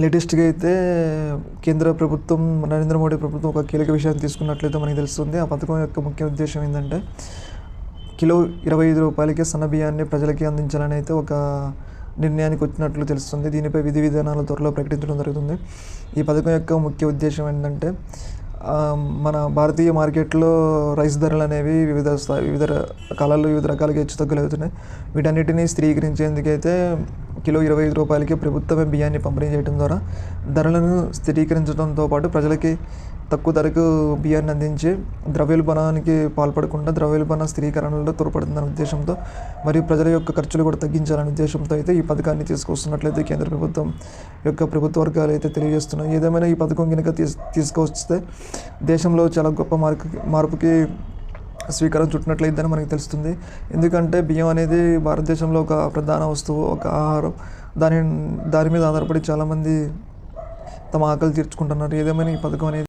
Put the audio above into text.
లేటెస్ట్గా అయితే కేంద్ర ప్రభుత్వం నరేంద్ర మోడీ ప్రభుత్వం ఒక కీలక విషయాన్ని తీసుకున్నట్లయితే మనకి తెలుస్తుంది. ఆ పథకం యొక్క ముఖ్య ఉద్దేశం ఏంటంటే కిలో ఇరవై ఐదు రూపాయలకే సన్న బియ్యాన్ని ప్రజలకి అందించాలని అయితే ఒక నిర్ణయానికి వచ్చినట్లు తెలుస్తుంది. దీనిపై విధి విధానాలు త్వరలో ప్రకటించడం జరుగుతుంది. ఈ పథకం యొక్క ముఖ్య ఉద్దేశం ఏంటంటే మన భారతీయ మార్కెట్లో రైస్ ధరలు అనేవి వివిధ స్థాయి వివిధ కాలాల్లో వివిధ రకాలుగా హెచ్చు తగ్గులు అవుతున్నాయి. వీటన్నిటిని స్థిరీకరించేందుకైతే కిలో ఇరవై ఐదు రూపాయలకి ప్రభుత్వమే బియ్యాన్ని పంపిణీ చేయడం ద్వారా ధరలను స్థిరీకరించడంతో పాటు ప్రజలకి తక్కువ ధరకు బియ్యాన్ని అందించి ద్రవ్యోల్బణానికి పాల్పడకుండా ద్రవ్యోల్బణ స్థిరీకరణలో తోడ్పడుతుందనే ఉద్దేశంతో మరియు ప్రజల యొక్క ఖర్చులు కూడా తగ్గించాలనే ఉద్దేశంతో అయితే ఈ పథకాన్ని తీసుకొస్తున్నట్లయితే కేంద్ర ప్రభుత్వం యొక్క ప్రభుత్వ వర్గాలు అయితే తెలియజేస్తున్నాయి. ఏదేమైనా ఈ పథకం కనుక తీస్ తీసుకొస్తే దేశంలో చాలా గొప్ప మార్పు మార్పుకి స్వీకారం చుట్టినట్లయిద్దని మనకి తెలుస్తుంది. ఎందుకంటే బియ్యం అనేది భారతదేశంలో ఒక ప్రధాన వస్తువు ఒక ఆహారం. దాని దాని మీద ఆధారపడి చాలామంది తమ ఆకలి తీర్చుకుంటున్నారు. ఏదేమైనా ఈ పథకం అనేది